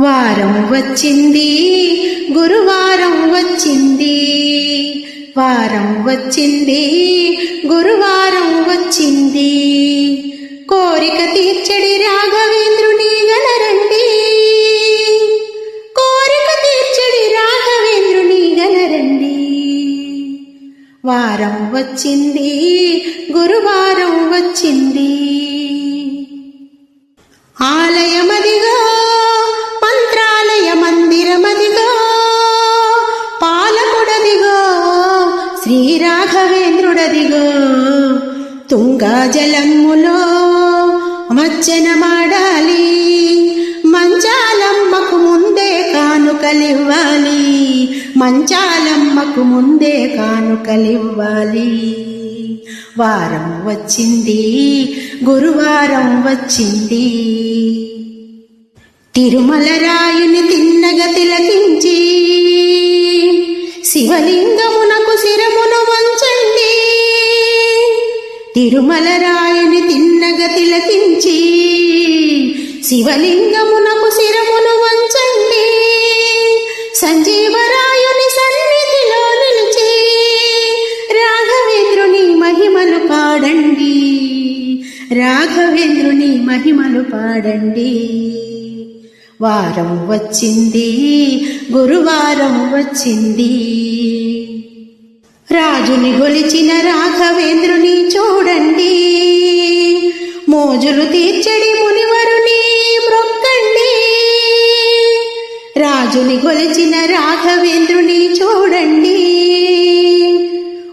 వారం వచ్చింది గురువారం వచ్చింది. వారం వచ్చింది గురువారం వచ్చింది. కోరిక తీర్చడి రాఘవేంద్రుని గలరండి కోరిక తీర్చడి రాఘవేంద్రుని గలరండి వారం వచ్చింది శ్రీ రాఘవేంద్రుడదిగో తుంగా జలములో మజ్జన మాడాలి మంచాలమ్మకు ముందే కానుకలివ్వాలి. మంచాలమ్మకు ముందే కానుకలివ్వాలి. వారం వచ్చింది గురువారం వచ్చింది. తిరుమల రాయుని తిన్నగ తిలకించి శివలింగము తిరుమలరాయని తిన్నగ తిలకించి శివలింగమునకు శిరమును వంచండి. సంజీవరాయుని సన్నిధిలో నిలిచి రాఘవేంద్రుని మహిమలు పాడండి. రాఘవేంద్రుని మహిమలు పాడండి. వారం వచ్చింది గురువారం వచ్చింది. రాజుని గొలిచిన రాఘవేంద్రుని చూడండి. మోజులు తీర్చడి మునివరుని మ్రొక్కండి రాజుని గొలిచిన రాఘవేంద్రుని చూడండి.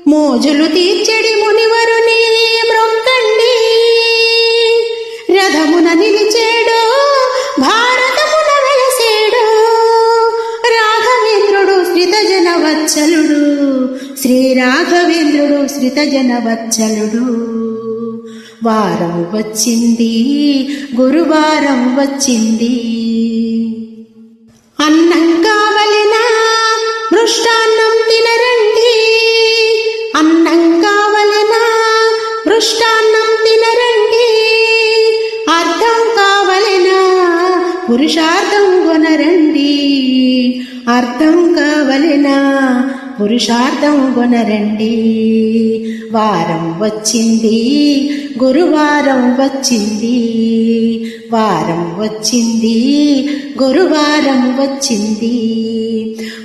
మోజులు తీర్చడి మునివరు శ్రీ రాఘవేంద్రుడు శ్రీతజన వత్సలుడు. వారం వచ్చింది గురువారం వచ్చింది. అన్నం కావలిన మృష్టాన్నం తినరండి. అన్నం కావలిన మృష్టాన్నం తినరండి. అర్థం కావలిన పురుషార్థం కొనరండి. అర్థం కావలెనా పురుషార్థం కొనరండి. వారం వచ్చింది గురువారం వచ్చింది. వారం వచ్చింది గురువారం వచ్చింది.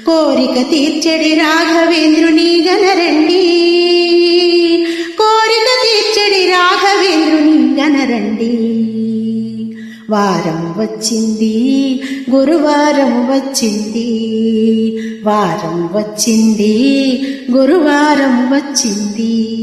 కోరిక తీర్చడి రాఘవేంద్రుని గనరండి. కోరిక తీర్చడి రాఘవేంద్రుని గనరండి. వారం వచ్చింది గురువారం వచ్చింది. వారం వచ్చింది గురువారం వచ్చింది.